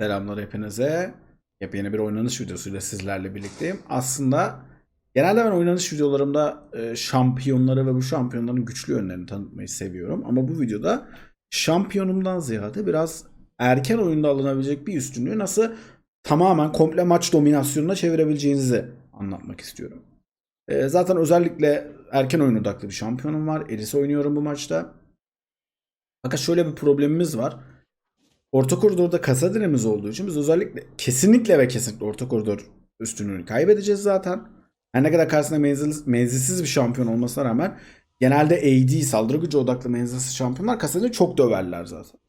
Selamlar hepinize. Yepyeni bir oynanış videosuyla sizlerle birlikteyim. Aslında genelde ben oynanış videolarımda e, şampiyonları ve bu şampiyonların güçlü yönlerini tanıtmayı seviyorum. Ama bu videoda şampiyonumdan ziyade biraz erken oyunda alınabilecek bir üstünlüğü nasıl tamamen komple maç dominasyonuna çevirebileceğinizi anlatmak istiyorum. E, zaten özellikle erken oyun odaklı bir şampiyonum var. Elis oynuyorum bu maçta. Fakat şöyle bir problemimiz var. Orta koridorda kasa direnimiz olduğu için biz özellikle kesinlikle ve kesinlikle orta koridor üstünlüğünü kaybedeceğiz zaten. Her ne kadar karşısında menzil, menzilsiz bir şampiyon olmasına rağmen genelde AD saldırı gücü odaklı menzilsiz şampiyonlar kasada çok döverler zaten.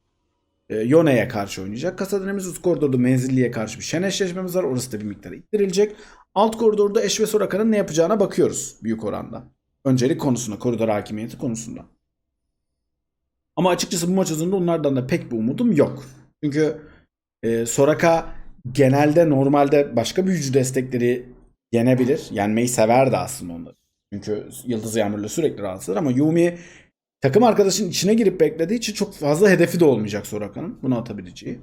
E, Yone'ye karşı oynayacak. Kasa direnimiz üst koridorda menzilliye karşı bir şen eşleşmemiz var. Orası da bir miktar ittirilecek. Alt koridorda Eş ve Soraka'nın ne yapacağına bakıyoruz büyük oranda. Öncelik konusunda, koridor hakimiyeti konusunda. Ama açıkçası bu maç üzerinde onlardan da pek bir umudum yok. Çünkü e, Soraka genelde normalde başka büyücü destekleri yenebilir. Yenmeyi sever de aslında onları. Çünkü Yıldız Yağmur'la sürekli rahatsızdır ama Yumi takım arkadaşının içine girip beklediği için çok fazla hedefi de olmayacak Soraka'nın. Bunu atabileceği.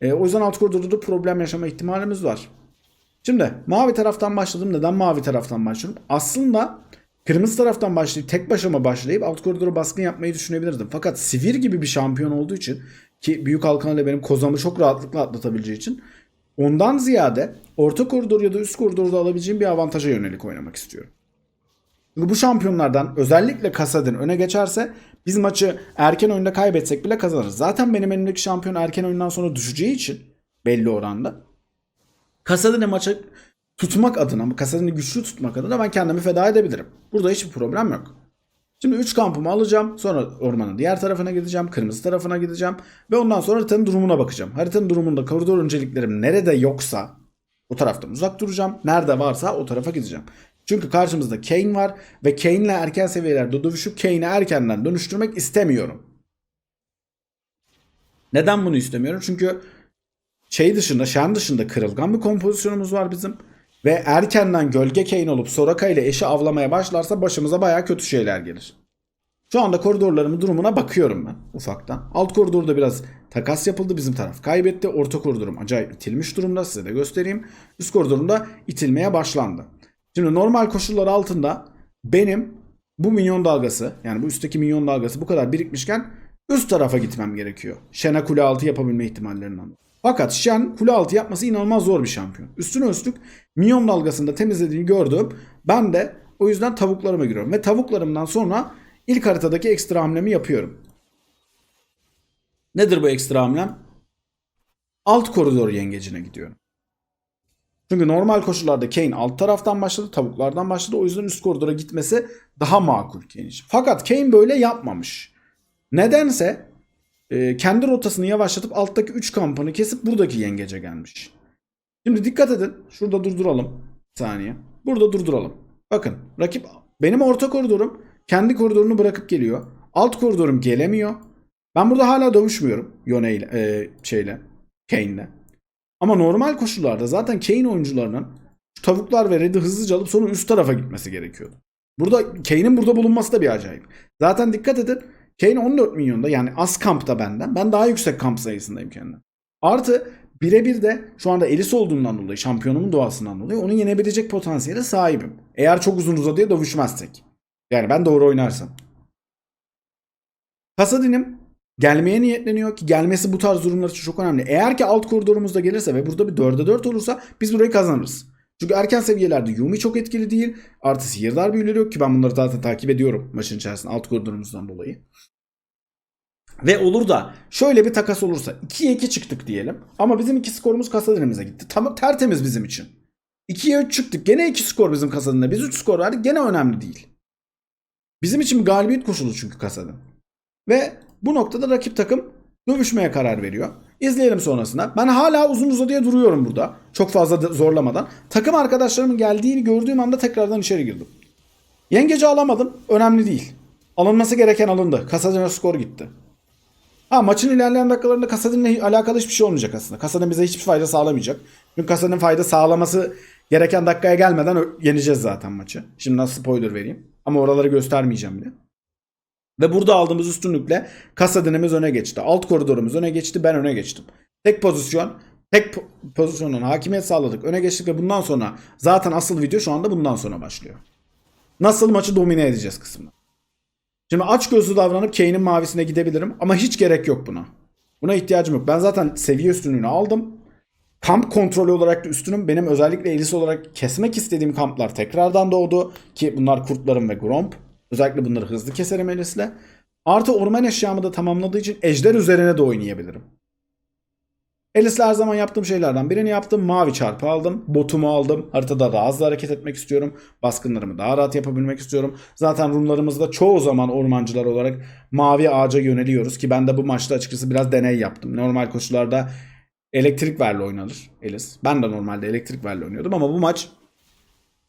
E, o yüzden alt koridorda da problem yaşama ihtimalimiz var. Şimdi mavi taraftan başladım. Neden mavi taraftan başlıyorum? Aslında kırmızı taraftan başlayıp tek başıma başlayıp alt koridora baskın yapmayı düşünebilirdim. Fakat Sivir gibi bir şampiyon olduğu için ki büyük halkan ile benim kozamı çok rahatlıkla atlatabileceği için ondan ziyade orta koridor ya da üst koridorda alabileceğim bir avantaja yönelik oynamak istiyorum. Çünkü bu şampiyonlardan özellikle Kasadin öne geçerse biz maçı erken oyunda kaybetsek bile kazanırız. Zaten benim elimdeki şampiyon erken oyundan sonra düşeceği için belli oranda. Kasadin'i maça tutmak adına, Kasadin'i güçlü tutmak adına ben kendimi feda edebilirim. Burada hiçbir problem yok. Şimdi 3 kampımı alacağım. Sonra ormanın diğer tarafına gideceğim. Kırmızı tarafına gideceğim. Ve ondan sonra haritanın durumuna bakacağım. Haritanın durumunda koridor önceliklerim nerede yoksa o taraftan uzak duracağım. Nerede varsa o tarafa gideceğim. Çünkü karşımızda Kane var ve Kane'le erken seviyelerde dövüşüp Kane'i erkenden dönüştürmek istemiyorum. Neden bunu istemiyorum? Çünkü şey dışında, Shen dışında kırılgan bir kompozisyonumuz var bizim. Ve erkenden gölge Kane olup Soraka ile eşi avlamaya başlarsa başımıza baya kötü şeyler gelir. Şu anda koridorlarımın durumuna bakıyorum ben ufaktan. Alt koridorda biraz takas yapıldı bizim taraf kaybetti. Orta koridorum acayip itilmiş durumda size de göstereyim. Üst koridorumda itilmeye başlandı. Şimdi normal koşullar altında benim bu minyon dalgası yani bu üstteki minyon dalgası bu kadar birikmişken üst tarafa gitmem gerekiyor. Shen'e kule altı yapabilme ihtimallerinden. Fakat Shen kule altı yapması inanılmaz zor bir şampiyon. Üstüne üstlük minyon dalgasında temizlediğini gördüm. Ben de o yüzden tavuklarıma giriyorum. Ve tavuklarımdan sonra ilk haritadaki ekstra hamlemi yapıyorum. Nedir bu ekstra hamlem? Alt koridor yengecine gidiyorum. Çünkü normal koşullarda Kane alt taraftan başladı, tavuklardan başladı. O yüzden üst koridora gitmesi daha makul Kane için. Fakat Kane böyle yapmamış. Nedense e, kendi rotasını yavaşlatıp alttaki 3 kampını kesip buradaki yengece gelmiş. Şimdi dikkat edin. Şurada durduralım. Bir saniye. Burada durduralım. Bakın rakip benim orta koridorum kendi koridorunu bırakıp geliyor. Alt koridorum gelemiyor. Ben burada hala dövüşmüyorum. Yone ile e, şeyle Kane'le. Ama normal koşullarda zaten Kane oyuncularının şu tavuklar ve Red'i hızlıca alıp sonra üst tarafa gitmesi gerekiyordu. Burada Kane'in burada bulunması da bir acayip. Zaten dikkat edin Kane 14 milyonda yani az kampta benden. Ben daha yüksek kamp sayısındayım kendim. Artı birebir de şu anda Elis olduğundan dolayı şampiyonumun doğasından dolayı onu yenebilecek potansiyele sahibim. Eğer çok uzun uzadıya dövüşmezsek. Yani ben doğru oynarsam. Kasadin'im gelmeye niyetleniyor ki gelmesi bu tarz durumlar için çok önemli. Eğer ki alt koridorumuzda gelirse ve burada bir 4'e 4 olursa biz burayı kazanırız. Çünkü erken seviyelerde Yumi çok etkili değil. Artı sihirdar büyüleri yok ki ben bunları zaten takip ediyorum maçın içerisinde alt koridorumuzdan dolayı. Ve olur da şöyle bir takas olursa 2'ye 2 çıktık diyelim. Ama bizim iki skorumuz kasadenimize gitti. Tam tertemiz bizim için. 2'ye 3 çıktık. Gene 2 skor bizim kasadında. Biz 3 skor verdik. Gene önemli değil. Bizim için bir galibiyet koşulu çünkü kasadın. Ve bu noktada rakip takım dövüşmeye karar veriyor. İzleyelim sonrasında. Ben hala uzun uzadıya duruyorum burada. Çok fazla da zorlamadan. Takım arkadaşlarımın geldiğini gördüğüm anda tekrardan içeri girdim. Yengeci alamadım. Önemli değil. Alınması gereken alındı. Kasadin'e skor gitti. Ha maçın ilerleyen dakikalarında Kasadin'le alakalı hiçbir şey olmayacak aslında. Kasadin bize hiçbir fayda sağlamayacak. Çünkü Kasadin fayda sağlaması gereken dakikaya gelmeden yeneceğiz zaten maçı. Şimdi nasıl spoiler vereyim. Ama oraları göstermeyeceğim bile. Ve burada aldığımız üstünlükle Kasadin'imiz öne geçti. Alt koridorumuz öne geçti. Ben öne geçtim. Tek pozisyon. Tek po- pozisyondan hakimiyet sağladık. Öne geçtik ve bundan sonra zaten asıl video şu anda bundan sonra başlıyor. Nasıl maçı domine edeceğiz kısmı. Şimdi aç gözlü davranıp Kane'in mavisine gidebilirim ama hiç gerek yok buna. Buna ihtiyacım yok. Ben zaten seviye üstünlüğünü aldım. Kamp kontrolü olarak da üstünüm. Benim özellikle Elis olarak kesmek istediğim kamplar tekrardan doğdu. Ki bunlar kurtlarım ve Gromp. Özellikle bunları hızlı keserim Elis'le. Artı orman eşyamı da tamamladığı için ejder üzerine de oynayabilirim. Elis'le her zaman yaptığım şeylerden birini yaptım. Mavi çarpı aldım. Botumu aldım. Haritada daha hızlı hareket etmek istiyorum. Baskınlarımı daha rahat yapabilmek istiyorum. Zaten runlarımızda çoğu zaman ormancılar olarak mavi ağaca yöneliyoruz. Ki ben de bu maçta açıkçası biraz deney yaptım. Normal koşullarda elektrik verle oynanır Elis. Ben de normalde elektrik verle oynuyordum ama bu maç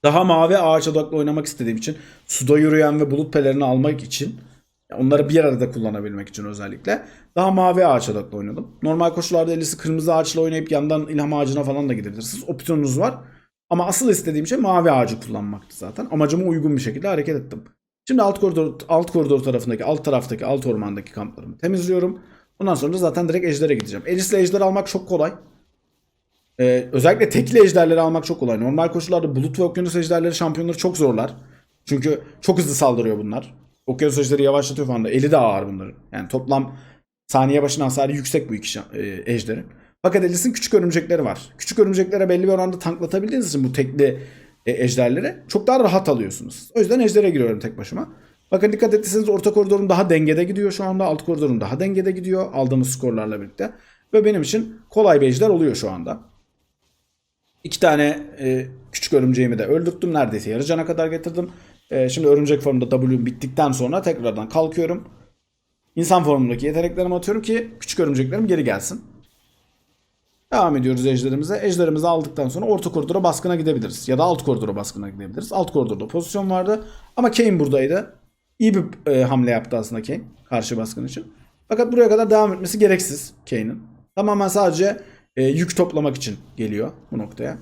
daha mavi ağaç odaklı oynamak istediğim için suda yürüyen ve bulut pelerini almak için onları bir arada kullanabilmek için özellikle daha mavi ağaç odaklı oynadım. Normal koşullarda Elis'i kırmızı ağaçla oynayıp yandan ilham ağacına falan da gidebilirsiniz. Opsiyonunuz var. Ama asıl istediğim şey mavi ağacı kullanmaktı zaten. Amacıma uygun bir şekilde hareket ettim. Şimdi alt koridor alt koridor tarafındaki, alt taraftaki, alt ormandaki kamplarımı temizliyorum. Ondan sonra zaten direkt ejdere gideceğim. Elis'le ejder almak çok kolay. Ee, özellikle tekli ejderleri almak çok kolay. Normal koşullarda bulut ve okyanus ejderleri şampiyonları çok zorlar. Çünkü çok hızlı saldırıyor bunlar. Okyanus ejderi yavaşlatıyor falan da. Eli de ağır bunların. Yani toplam saniye başına hasarı yüksek bu iki e, ejderin. Fakat Elis'in küçük örümcekleri var. Küçük örümceklere belli bir oranda tanklatabildiğiniz için bu tekli e, ejderleri çok daha rahat alıyorsunuz. O yüzden ejdere giriyorum tek başıma. Bakın dikkat ettiyseniz orta koridorum daha dengede gidiyor şu anda. Alt koridorum daha dengede gidiyor aldığımız skorlarla birlikte. Ve benim için kolay bir ejder oluyor şu anda. İki tane e, küçük örümceğimi de öldürttüm. Neredeyse yarı cana kadar getirdim. E, şimdi örümcek formunda W bittikten sonra tekrardan kalkıyorum. İnsan formundaki yeteneklerimi atıyorum ki küçük örümceklerim geri gelsin. Devam ediyoruz ejderimize. Ejderimizi aldıktan sonra orta koridora baskına gidebiliriz. Ya da alt koridora baskına gidebiliriz. Alt koridorda pozisyon vardı. Ama Kane buradaydı. İyi bir e, hamle yaptı aslında Kane. Karşı baskın için. Fakat buraya kadar devam etmesi gereksiz Kane'in. Tamamen sadece e, yük toplamak için geliyor bu noktaya.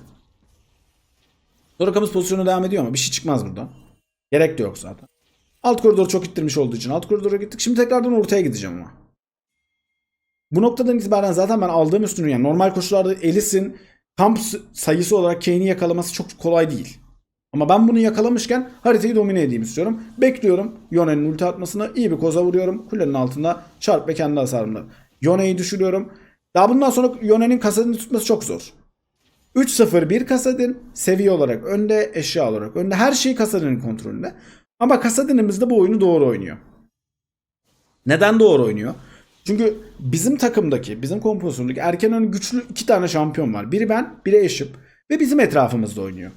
Dorakamız pozisyonu devam ediyor ama bir şey çıkmaz buradan. Gerek de yok zaten. Alt koridoru çok ittirmiş olduğu için alt koridora gittik. Şimdi tekrardan ortaya gideceğim ama. Bu noktadan itibaren zaten ben aldığım üstünü yani normal koşullarda Elis'in kamp sayısı olarak Kane'i yakalaması çok kolay değil. Ama ben bunu yakalamışken haritayı domine edeyim istiyorum. Bekliyorum Yone'nin ulti atmasını. iyi bir koza vuruyorum. Kulenin altında çarp ve kendi hasarımla. Yone'yi düşürüyorum. Daha bundan sonra Yone'nin kasadını tutması çok zor. 3-0-1 Kasadin seviye olarak önde, eşya olarak önde. Her şey Kasadin'in kontrolünde. Ama Kasadin'imiz de bu oyunu doğru oynuyor. Neden doğru oynuyor? Çünkü bizim takımdaki, bizim kompozisyondaki erken ön güçlü iki tane şampiyon var. Biri ben, biri eşim. Ve bizim etrafımızda oynuyor.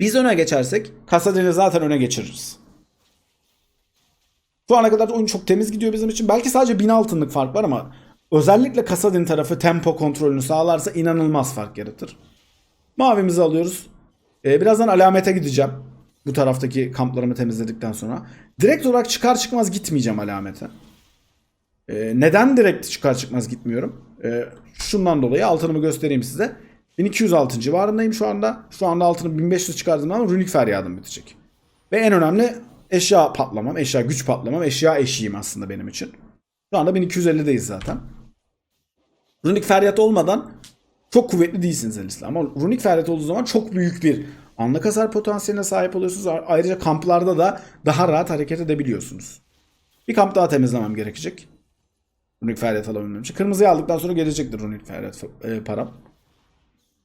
Biz öne geçersek Kasadin'i zaten öne geçiririz. Şu ana kadar oyun çok temiz gidiyor bizim için. Belki sadece 1000 altınlık fark var ama özellikle Kasadin tarafı tempo kontrolünü sağlarsa inanılmaz fark yaratır. Mavimizi alıyoruz. Ee, birazdan alamete gideceğim. Bu taraftaki kamplarımı temizledikten sonra. Direkt olarak çıkar çıkmaz gitmeyeceğim alamete. Ee, neden direkt çıkar çıkmaz gitmiyorum? Ee, şundan dolayı altınımı göstereyim size. 1200 altın civarındayım şu anda. Şu anda altını 1500 çıkardığım zaman runik feryadım bitecek. Ve en önemli eşya patlamam, eşya güç patlamam, eşya eşiğim aslında benim için. Şu anda 1250'deyiz zaten. Runik feryat olmadan çok kuvvetli değilsiniz Elis'le. Ama runik feryat olduğu zaman çok büyük bir anlık hasar potansiyeline sahip oluyorsunuz. Ayrıca kamplarda da daha rahat hareket edebiliyorsunuz. Bir kamp daha temizlemem gerekecek. Runik feryat alabilmem için. Kırmızıyı aldıktan sonra gelecektir runik feryat e, param.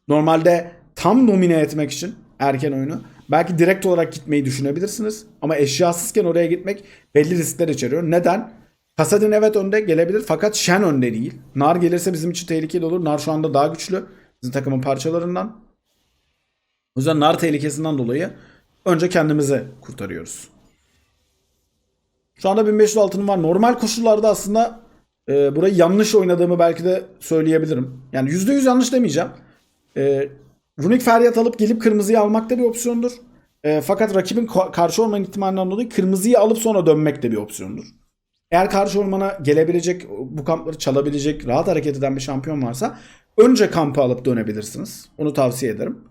Normalde tam domine etmek için erken oyunu belki direkt olarak gitmeyi düşünebilirsiniz. Ama eşyasızken oraya gitmek belli riskler içeriyor. Neden? Kasadin evet önde gelebilir fakat Shen önde değil. Nar gelirse bizim için tehlikeli olur. Nar şu anda daha güçlü. Bizim takımın parçalarından. O yüzden Nar tehlikesinden dolayı önce kendimizi kurtarıyoruz. Şu anda 1500 altınım var. Normal koşullarda aslında e, burayı yanlış oynadığımı belki de söyleyebilirim. Yani %100 yanlış demeyeceğim. E, Runik Feryat alıp gelip kırmızıyı almak da bir opsiyondur. E, fakat rakibin ka- karşı olma ihtimalinden dolayı kırmızıyı alıp sonra dönmek de bir opsiyondur. Eğer karşı ormana gelebilecek, bu kampları çalabilecek, rahat hareket eden bir şampiyon varsa önce kampı alıp dönebilirsiniz. Onu tavsiye ederim.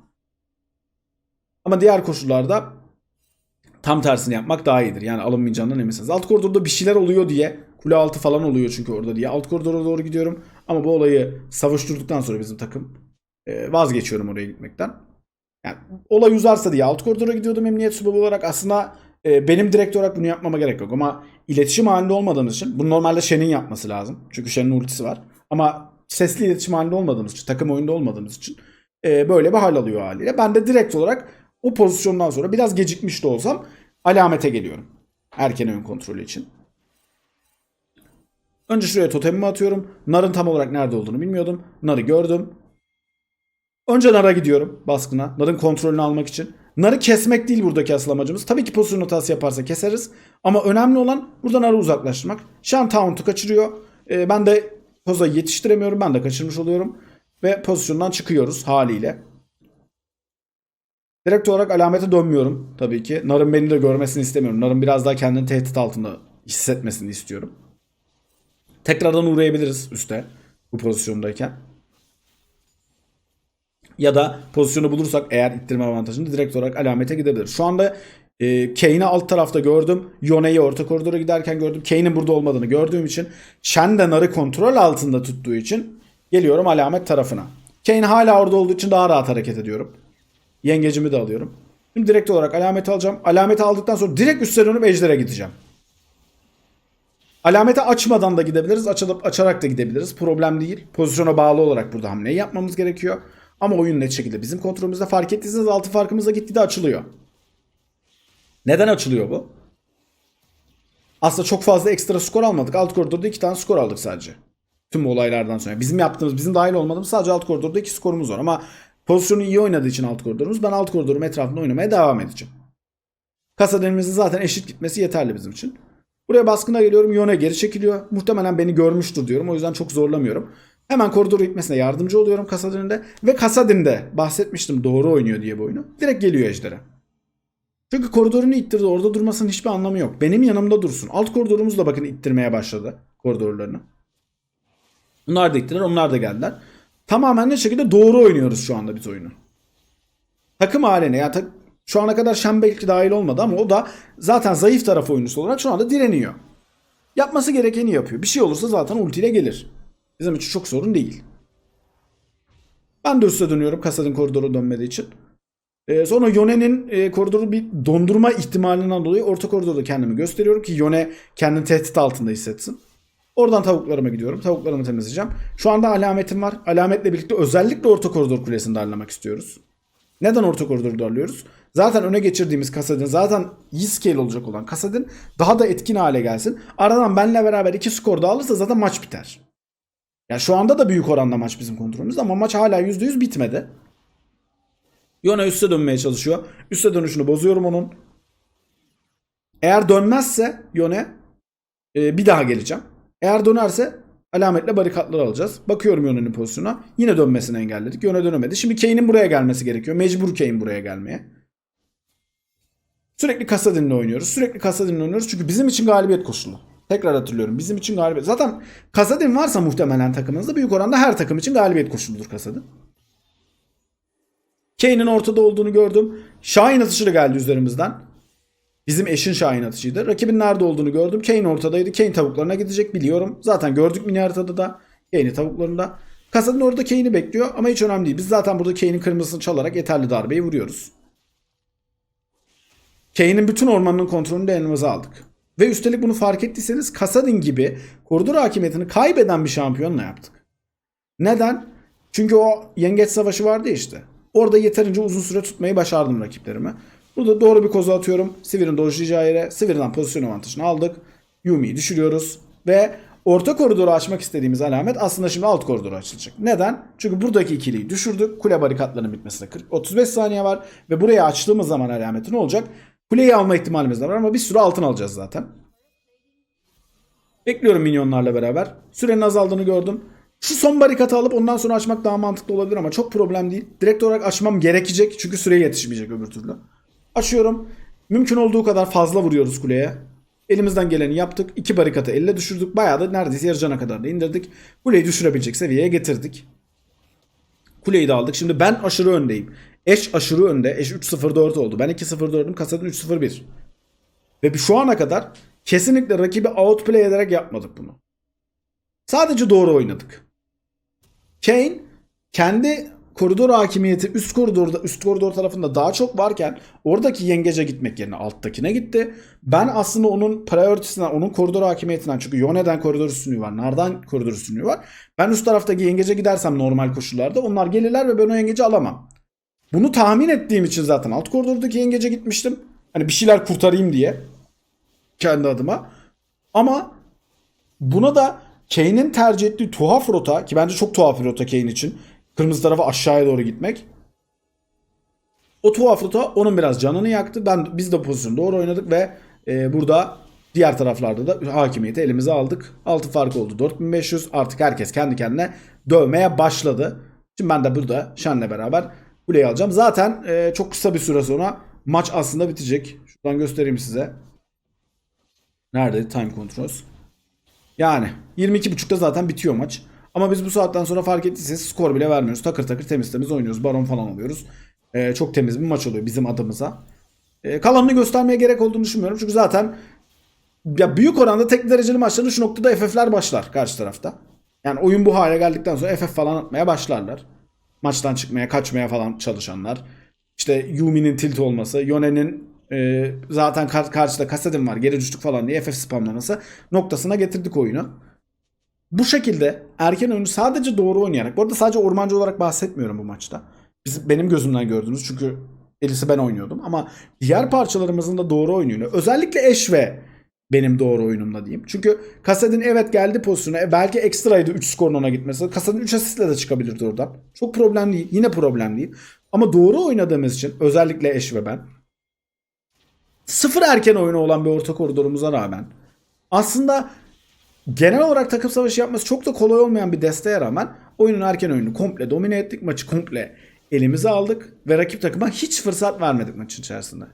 Ama diğer koşullarda tam tersini yapmak daha iyidir. Yani alınmayacağından eminsiniz. Alt koridorda bir şeyler oluyor diye Kule altı falan oluyor çünkü orada diye. Alt koridora doğru gidiyorum. Ama bu olayı savuşturduktan sonra bizim takım e, vazgeçiyorum oraya gitmekten. Yani olay uzarsa diye alt koridora gidiyordum emniyet subayı olarak. Aslında e, benim direkt olarak bunu yapmama gerek yok. Ama iletişim halinde olmadığımız için bunu normalde Shen'in yapması lazım. Çünkü Shen'in ultisi var. Ama sesli iletişim halinde olmadığımız için, takım oyunda olmadığımız için e, böyle bir hal alıyor haliyle. Ben de direkt olarak o pozisyondan sonra biraz gecikmiş de olsam alamete geliyorum. Erken oyun kontrolü için. Önce şuraya totemimi atıyorum. Nar'ın tam olarak nerede olduğunu bilmiyordum. Nar'ı gördüm. Önce Nar'a gidiyorum baskına. Nar'ın kontrolünü almak için. Nar'ı kesmek değil buradaki asıl amacımız. Tabii ki pozisyon hatası yaparsa keseriz. Ama önemli olan burada Nar'ı uzaklaştırmak. Shen Taunt'u kaçırıyor. Ee, ben de Koza'yı yetiştiremiyorum. Ben de kaçırmış oluyorum. Ve pozisyondan çıkıyoruz haliyle. Direkt olarak alamete dönmüyorum tabii ki. Nar'ın beni de görmesini istemiyorum. Nar'ın biraz daha kendini tehdit altında hissetmesini istiyorum. Tekrardan uğrayabiliriz üste bu pozisyondayken. Ya da pozisyonu bulursak eğer ittirme avantajını direkt olarak alamete gidebiliriz. Şu anda e, Kane'i alt tarafta gördüm. Yone'yi orta koridora giderken gördüm. Kane'in burada olmadığını gördüğüm için Shen de Nar'ı kontrol altında tuttuğu için geliyorum alamet tarafına. Kane hala orada olduğu için daha rahat hareket ediyorum. Yengecimi de alıyorum. Şimdi direkt olarak alameti alacağım. Alameti aldıktan sonra direkt üstüne dönüp ejder'e gideceğim. Alameti açmadan da gidebiliriz. Açılıp açarak da gidebiliriz. Problem değil. Pozisyona bağlı olarak burada hamleyi yapmamız gerekiyor. Ama oyun net şekilde bizim kontrolümüzde fark ettiyseniz altı farkımızda gitgide açılıyor. Neden açılıyor bu? Aslında çok fazla ekstra skor almadık. Alt koridorda iki tane skor aldık sadece. Tüm bu olaylardan sonra. Bizim yaptığımız, bizim dahil olmadığımız sadece alt koridorda iki skorumuz var. Ama pozisyonu iyi oynadığı için alt koridorumuz ben alt koridorum etrafında oynamaya devam edeceğim. Kasa denememizin zaten eşit gitmesi yeterli bizim için. Buraya baskına geliyorum. Yone geri çekiliyor. Muhtemelen beni görmüştür diyorum. O yüzden çok zorlamıyorum. Hemen koridoru gitmesine yardımcı oluyorum Kasadin'de. Ve Kasadin'de bahsetmiştim doğru oynuyor diye bu oyunu. Direkt geliyor Ejder'e. Çünkü koridorunu ittirdi. Orada durmasının hiçbir anlamı yok. Benim yanımda dursun. Alt koridorumuz da bakın ittirmeye başladı koridorlarını. Bunlar da ittiler. Onlar da geldiler. Tamamen ne şekilde doğru oynuyoruz şu anda biz oyunu. Takım haline ya ta- şu ana kadar Shen belki dahil olmadı ama o da zaten zayıf taraf oyuncusu olarak şu anda direniyor. Yapması gerekeni yapıyor. Bir şey olursa zaten ultiyle gelir. Bizim için çok sorun değil. Ben de üste dönüyorum Kasadin koridoru dönmediği için. Ee, sonra Yone'nin e, koridoru bir dondurma ihtimalinden dolayı orta koridorda kendimi gösteriyorum ki Yone kendini tehdit altında hissetsin. Oradan tavuklarıma gidiyorum. Tavuklarımı temizleyeceğim. Şu anda alametim var. Alametle birlikte özellikle orta koridor kulesini darlamak istiyoruz. Neden orta koridoru darlıyoruz? Zaten öne geçirdiğimiz Kasadin zaten iyi scale olacak olan Kasadin daha da etkin hale gelsin. Aradan benle beraber iki skor da alırsa zaten maç biter. Ya şu anda da büyük oranda maç bizim kontrolümüzde ama maç hala %100 bitmedi. Yone üste dönmeye çalışıyor. Üste dönüşünü bozuyorum onun. Eğer dönmezse Yone e, bir daha geleceğim. Eğer dönerse alametle barikatları alacağız. Bakıyorum Yone'nin pozisyona. Yine dönmesini engelledik. Yone dönemedi. Şimdi Kane'in buraya gelmesi gerekiyor. Mecbur Kane buraya gelmeye. Sürekli Kasadin'le oynuyoruz. Sürekli Kasadin'le oynuyoruz. Çünkü bizim için galibiyet koşulu. Tekrar hatırlıyorum. Bizim için galibiyet. Zaten Kasadin varsa muhtemelen takımınızda büyük oranda her takım için galibiyet koşuludur Kasadin. Kane'in ortada olduğunu gördüm. Şahin atışı da geldi üzerimizden. Bizim eşin Şahin atışıydı. Rakibin nerede olduğunu gördüm. Kane ortadaydı. Kane tavuklarına gidecek biliyorum. Zaten gördük mini haritada da. Kane'i tavuklarında. Kasadin orada Kane'i bekliyor ama hiç önemli değil. Biz zaten burada Kane'in kırmızısını çalarak yeterli darbeyi vuruyoruz. Kane'in bütün ormanının kontrolünü de elimize aldık. Ve üstelik bunu fark ettiyseniz Kasadin gibi koridor hakimiyetini kaybeden bir şampiyonla yaptık. Neden? Çünkü o yengeç savaşı vardı işte. Orada yeterince uzun süre tutmayı başardım rakiplerimi. Burada doğru bir kozu atıyorum. Sivir'in dojlayacağı yere. Sivir'den pozisyon avantajını aldık. Yumi'yi düşürüyoruz. Ve orta koridoru açmak istediğimiz alamet aslında şimdi alt koridoru açılacak. Neden? Çünkü buradaki ikiliyi düşürdük. Kule barikatlarının bitmesine 40, 35 saniye var. Ve buraya açtığımız zaman alameti ne olacak? Kuleyi alma ihtimalimiz de var ama bir sürü altın alacağız zaten. Bekliyorum minyonlarla beraber. Sürenin azaldığını gördüm. Şu son barikatı alıp ondan sonra açmak daha mantıklı olabilir ama çok problem değil. Direkt olarak açmam gerekecek çünkü süre yetişmeyecek öbür türlü. Açıyorum. Mümkün olduğu kadar fazla vuruyoruz kuleye. Elimizden geleni yaptık. İki barikatı elle düşürdük. Bayağı da neredeyse yarı cana kadar da indirdik. Kuleyi düşürebilecek seviyeye getirdik. Kuleyi de aldık. Şimdi ben aşırı öndeyim. Eş aşırı önde. Eş 3-0-4 oldu. Ben 2-0-4'üm. Kasadın 3-0-1. Ve şu ana kadar Kesinlikle rakibi outplay ederek yapmadık bunu. Sadece doğru oynadık. Kane kendi koridor hakimiyeti üst koridorda üst koridor tarafında daha çok varken oradaki yengece gitmek yerine alttakine gitti. Ben aslında onun priority'sinden, onun koridor hakimiyetinden çünkü Yone'den koridor üstünlüğü var. Nar'dan koridor üstünlüğü var. Ben üst taraftaki yengece gidersem normal koşullarda onlar gelirler ve ben o yengeci alamam. Bunu tahmin ettiğim için zaten alt koridordaki yengece gitmiştim. Hani bir şeyler kurtarayım diye. Kendi adıma. Ama buna da Kane'in tercih ettiği tuhaf rota ki bence çok tuhaf bir rota Kane için. Kırmızı tarafa aşağıya doğru gitmek. O tuhaf rota onun biraz canını yaktı. Ben biz de pozisyonu doğru oynadık ve e, burada diğer taraflarda da hakimiyeti elimize aldık. 6 fark oldu 4500. Artık herkes kendi kendine dövmeye başladı. Şimdi ben de burada Şen'le beraber kuleyi alacağım. Zaten e, çok kısa bir süre sonra maç aslında bitecek. Şuradan göstereyim size. Nerede time controls? Yani 22.30'da zaten bitiyor maç. Ama biz bu saatten sonra fark ettiyseniz skor bile vermiyoruz. Takır takır temiz temiz oynuyoruz. Baron falan alıyoruz. Ee, çok temiz bir maç oluyor bizim adımıza. Ee, kalanını göstermeye gerek olduğunu düşünmüyorum. Çünkü zaten ya büyük oranda tek dereceli maçların şu noktada FF'ler başlar karşı tarafta. Yani oyun bu hale geldikten sonra FF falan atmaya başlarlar. Maçtan çıkmaya, kaçmaya falan çalışanlar. İşte Yumi'nin tilt olması, Yone'nin e, zaten kar- karşıda kasetim var geri düştük falan diye FF spamlaması noktasına getirdik oyunu. Bu şekilde erken oyunu sadece doğru oynayarak, bu arada sadece ormancı olarak bahsetmiyorum bu maçta. Biz, benim gözümden gördünüz çünkü Elis'i ben oynuyordum ama diğer parçalarımızın da doğru oyununu özellikle Eş ve benim doğru oyunumda diyeyim. Çünkü Kasadin evet geldi pozisyona. E, belki ekstraydı 3 skorun ona gitmesi. Kasadin 3 asistle de çıkabilirdi oradan. Çok problem değil. Yine problem değil. Ama doğru oynadığımız için özellikle Eş ve ben sıfır erken oyunu olan bir orta koridorumuza rağmen aslında genel olarak takım savaşı yapması çok da kolay olmayan bir desteğe rağmen oyunun erken oyununu komple domine ettik. Maçı komple elimize aldık ve rakip takıma hiç fırsat vermedik maçın içerisinde.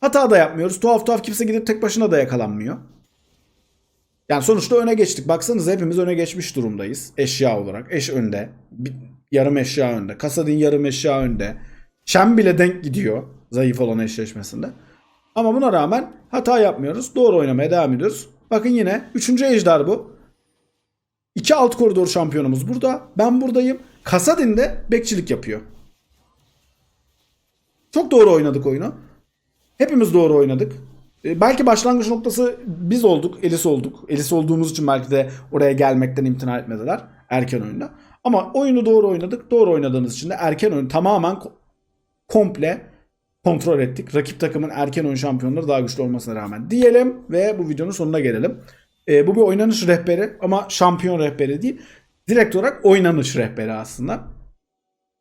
Hata da yapmıyoruz. Tuhaf tuhaf kimse gidip tek başına da yakalanmıyor. Yani sonuçta öne geçtik. Baksanıza hepimiz öne geçmiş durumdayız. Eşya olarak. Eş önde. Bir, yarım eşya önde. Kasadin yarım eşya önde. Şem bile denk gidiyor. Zayıf olan eşleşmesinde. Ama buna rağmen hata yapmıyoruz. Doğru oynamaya devam ediyoruz. Bakın yine 3. ejder bu. İki alt koridor şampiyonumuz burada. Ben buradayım. Kasadin de bekçilik yapıyor. Çok doğru oynadık oyunu. Hepimiz doğru oynadık. E, belki başlangıç noktası biz olduk, Elis olduk. Elis olduğumuz için belki de oraya gelmekten imtina etmediler erken oyunda. Ama oyunu doğru oynadık. Doğru oynadığımız için de erken oyun tamamen ko- komple kontrol ettik. Rakip takımın erken oyun şampiyonları daha güçlü olmasına rağmen diyelim ve bu videonun sonuna gelelim. E, bu bir oynanış rehberi ama şampiyon rehberi değil. Direkt olarak oynanış rehberi aslında.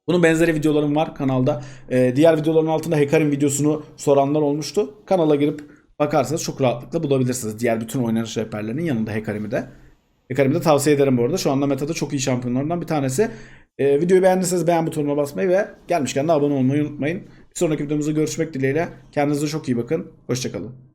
Bunun benzeri videolarım var kanalda. Ee, diğer videoların altında Hekarim videosunu soranlar olmuştu. Kanala girip bakarsanız çok rahatlıkla bulabilirsiniz. Diğer bütün oynanış rehberlerinin yanında Hekarim'i de. Hekarim'i de tavsiye ederim bu arada. Şu anda metada çok iyi şampiyonlarından bir tanesi. Ee, videoyu beğendiyseniz beğen butonuna basmayı ve gelmişken de abone olmayı unutmayın. Bir sonraki videomuzda görüşmek dileğiyle. Kendinize çok iyi bakın. Hoşçakalın.